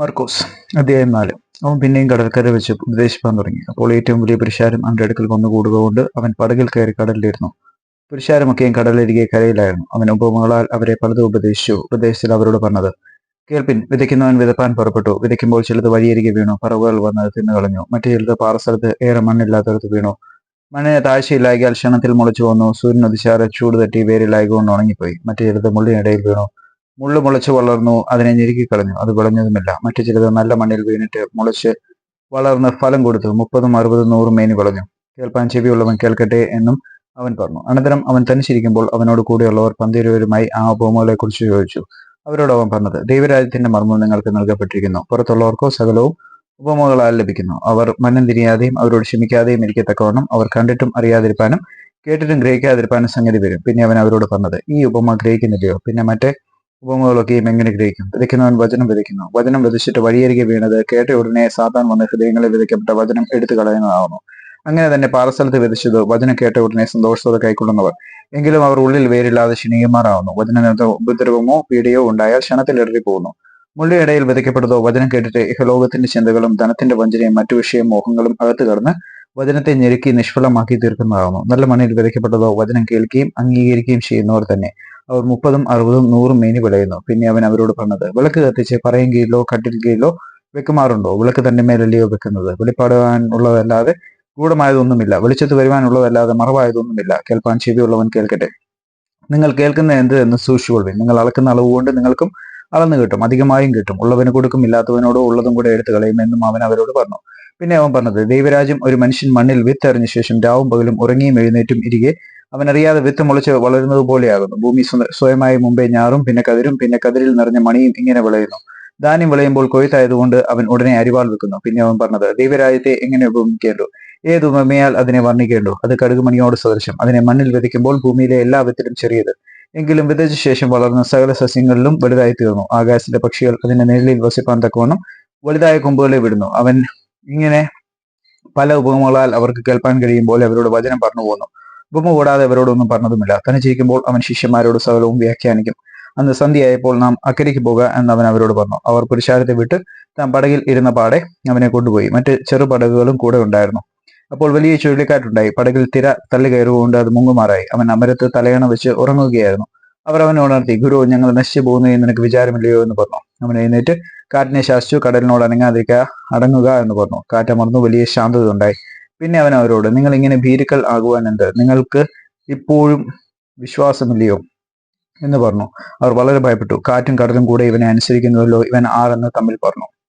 മർക്കോസ് അധ്യായം നാല്. അവൻ പിന്നെയും കടൽക്കര വെച്ച് ഉപദേശിപ്പാൻ തുടങ്ങി. അപ്പോൾ ഏറ്റവും വലിയ പുരുഷാരം അവന്റെ അടുക്കൽ വന്നു കൂടുകൊണ്ട് അവൻ പടകിൽ കയറി കടലിലിരുന്നു. പുരുഷാരമൊക്കെയും കടലരികെ കരയിലായിരുന്നു. അവൻ ഉപമകളാൽ അവരെ പലതും ഉപദേശിച്ചു. ഉപദേശത്തിൽ അവരോട് പറഞ്ഞത് കേൾപ്പിൻ വിതയ്ക്കുന്നവൻ വിതപ്പാൻ പുറപ്പെട്ടു. വിതയ്ക്കുമ്പോൾ ചിലത് വഴിയരികെ വീണു. പറവുകൾ വന്നത് തിന്നു കളഞ്ഞു. മറ്റു ചിലത് പാറസ്ഥലത്ത് ഏറെ മണ്ണില്ലാത്തടത്ത് വീണു. മണ്ണിന് താഴ്ചയില്ലായകാൽ ക്ഷണത്തിൽ മുളച്ചു വന്നു. സൂര്യൻ ഉദിച്ചാറ് ചൂട് തട്ടി വേരിലായകൊണ്ട് ഉണങ്ങിപ്പോയി. മറ്റു ചിലത് മുള്ളിനിടയിൽ വീണു. മുള്ളു മുളച്ച് വളർന്നു അതിനെ ഞെരുക്കിക്കളഞ്ഞു അത് വിളഞ്ഞതുമില്ല. മറ്റു ചിലത് നല്ല മണ്ണിൽ വീണിട്ട് മുളച്ച് വളർന്ന് ഫലം കൊടുത്തു. മുപ്പതും അറുപതും നൂറും മേനി വിളഞ്ഞു. കേൾപ്പാൻ ചെവിയുള്ളവൻ കേൾക്കട്ടെ എന്നും അവൻ പറഞ്ഞു. അനന്തരം അവൻ തനിച്ചിരിക്കുമ്പോൾ അവനോട് കൂടെയുള്ളവർ പന്തിരുവരുമായി ആ ഭൂമികളെ കുറിച്ച് ചോദിച്ചു. അവരോട് അവൻ പറഞ്ഞത് ദൈവരാജ്യത്തിന്റെ മർമ്മം നിങ്ങൾക്ക് നൽകപ്പെട്ടിരിക്കുന്നു. പുറത്തുള്ളവർക്കോ സകലവും ഉപമകളാൽ ലഭിക്കുന്നു. അവർ മനം തിരിയാതെയും അവരോട് ക്ഷമിക്കാതെയും ഇരിക്കത്തക്കവണ്ണം അവർ കണ്ടിട്ടും അറിയാതിരിപ്പാനും കേട്ടിട്ടും ഗ്രഹിക്കാതിരിപ്പാനും സംഗതി വരും. പിന്നെ അവൻ അവരോട് പറഞ്ഞത് ഈ ഉപമ ഗ്രഹിക്കുന്നില്ലയോ? പിന്നെ മറ്റേ ഉപമകളൊക്കെയും എങ്ങനെ ഗ്രഹിക്കും. വിതയ്ക്കുന്നവൻ വചനം വിതയ്ക്കുന്നു. വചനം വിതച്ചിട്ട് വഴിയരികെ വീണത് കേട്ട ഉടനെ സാത്താൻ വന്ന് ഹൃദയങ്ങളിൽ വിതയ്ക്കപ്പെട്ട വചനം എടുത്തു കളയുന്നതാവുന്നു. അങ്ങനെ തന്നെ പാറസ്ഥലത്ത് വിതച്ചത് വചനം കേട്ട ഉടനെ സന്തോഷത്തോടെ കൈക്കൊള്ളുന്നവർ. എങ്കിലും അവർ ഉള്ളിൽ വേരില്ലാതെ ക്ഷണികമാറാവുന്നു വചന ഉപദ്രവമോ പീഡയോ ഉണ്ടായാൽ ക്ഷണത്തിൽ ഇടറിപ്പോകുന്നു മുള്ളിയിടയിൽ വിതയ്ക്കപ്പെട്ടതോ വചനം കേട്ടിട്ട് ഇഹലോകത്തിന്റെ ചിന്തകളും ധനത്തിന്റെ വഞ്ചനയും മറ്റു വിഷയം മോഹങ്ങളും അകത്ത് കടന്ന് വചനത്തെ ഞെരുക്കി നിഷ്ഫലമാക്കി തീർക്കുന്നതാകുന്നു നല്ല മണ്ണിൽ വിതയ്ക്കപ്പെട്ടതോ വചനം കേൾക്കുകയും അംഗീകരിക്കുകയും ചെയ്യുന്നവർ തന്നെ. അവർ മുപ്പതും അറുപതും നൂറും മേനി വിളയുന്നു. പിന്നെ അവൻ അവരോട് പറഞ്ഞത് വിളക്ക് കത്തിച്ച് പറയും കീഴിലോ കട്ടിൽ കീഴിലോ വെക്കുമാറുണ്ടോ? വിളക്ക് തന്റെ മേലല്ലയോ വെക്കുന്നത്? വെളിപ്പാടുവാൻ ഉള്ളതല്ലാതെ ഗൂഢമായതൊന്നുമില്ല. വെളിച്ചത്ത് വരുവാനുള്ളതല്ലാതെ മറവായതൊന്നുമില്ല. കേൾപ്പാൻ ചെവിയുള്ളവൻ കേൾക്കട്ടെ. നിങ്ങൾ കേൾക്കുന്ന എന്ത് എന്ന് സൂക്ഷിച്ചുകൊള്ളു നിങ്ങൾ അളക്കുന്ന അളവ് കൊണ്ട് നിങ്ങൾക്കും അളന്നു കിട്ടും. അധികമായും കിട്ടും. ഉള്ളവന് കൊടുക്കും ഇല്ലാത്തവനോടോ ഉള്ളതും കൂടെ എടുത്തു കളയുമെന്നും അവൻ അവരോട് പറഞ്ഞു. പിന്നെ അവൻ പറഞ്ഞത് ദൈവരാജ്യം ഒരു മനുഷ്യൻ മണ്ണിൽ വിത്തെറിഞ്ഞ ശേഷം രാവും പകലും ഉറങ്ങിയും എഴുന്നേറ്റും ഇരികെ അവൻ അറിയാതെ വിത്ത് മുളച്ച് വളരുന്നത് പോലെയാകുന്നു. ഭൂമി സ്വയമായി മുമ്പേ ഞാറും പിന്നെ കതിരും പിന്നെ കതിരിൽ നിറഞ്ഞ മണിയും ഇങ്ങനെ വിളയുന്നു. ധാന്യം വിളയുമ്പോൾ കൊയ്ത്തായതുകൊണ്ട് അവൻ ഉടനെ അരിവാൾ വെക്കുന്നു. പിന്നെ അവൻ പറഞ്ഞത് ദൈവരാജ്യത്തെ എങ്ങനെ ഉപമിക്കേണ്ടു? ഏത് ഉപമയാൽ അതിനെ വർണിക്കേണ്ടു? അത് കടുകുമണിയോട് സദൃശം. അതിനെ മണ്ണിൽ വിതയ്ക്കുമ്പോൾ ഭൂമിയിലെ എല്ലാ വിത്തിലും ചെറിയത്. എങ്കിലും വിതച്ച ശേഷം വളർന്ന സകല സസ്യങ്ങളിലും വലുതായി തീർന്നു ആകാശത്തിലെ പക്ഷികൾ അതിന്റെ നിഴലിൽ വസിപ്പാൻ തക്കവണ്ണം വലുതായ കൊമ്പുകളെ വിടുന്നു. അവൻ ഇങ്ങനെ പല ഉപമകളാൽ അവർക്ക് കേൾപ്പാൻ കഴിയുമ്പോൾ അവരോട് വചനം പറഞ്ഞു പോന്നു. ഉപമ കൂടാതെ അവരോടൊന്നും പറഞ്ഞതുമില്ല. തനിച്ചിരിക്കുമ്പോൾ അവൻ ശിഷ്യന്മാരോട് സകലവും വ്യാഖ്യാനിക്കും. അന്ന് സന്ധ്യയായപ്പോൾ നാം അക്കരയ്ക്ക് പോകുക എന്ന് അവൻ അവരോട് പറഞ്ഞു. അവർ പുരുഷാരത്തെ വിട്ട് താൻ പടകിൽ ഇരുന്ന പാടെ അവനെ കൊണ്ടുപോയി. മറ്റ് ചെറു പടകുകളും കൂടെ ഉണ്ടായിരുന്നു. അപ്പോൾ വലിയ ചുഴലിക്കാറ്റുണ്ടായി. പടകിൽ തിര തള്ളി കയറുകൊണ്ട് അത് മുങ്ങുമാറായി. അവൻ അമരത്ത് തലയണ വെച്ച് ഉറങ്ങുകയായിരുന്നു. അവർ അവനെ ഉണർത്തി ഗുരു ഞങ്ങൾ നശിച്ചു പോകുന്നു എന്ന് നിനക്ക് വിചാരമില്ലയോ? എന്ന് പറഞ്ഞു. അവൻ എഴുന്നേറ്റ് കാറ്റിനെ ശാസിച്ചു കടലിനോട് അനങ്ങാതിരിക്കുക അടങ്ങുക എന്ന് പറഞ്ഞു. കാറ്റമർന്നു വലിയ ശാന്തത ഉണ്ടായി. പിന്നെ അവൻ അവരോട് നിങ്ങൾ ഇങ്ങനെ ഭീരുക്കൾ ആകുവാൻ എന്ത്? നിങ്ങൾക്ക് ഇപ്പോഴും വിശ്വാസമില്ലയോ? എന്ന് പറഞ്ഞു. അവർ വളരെ ഭയപ്പെട്ടു. കാറ്റും കടലും കൂടെ ഇവനെ അനുസരിക്കുന്നുവല്ലോ ഇവൻ ആരെന്ന് തമ്മിൽ പറഞ്ഞു.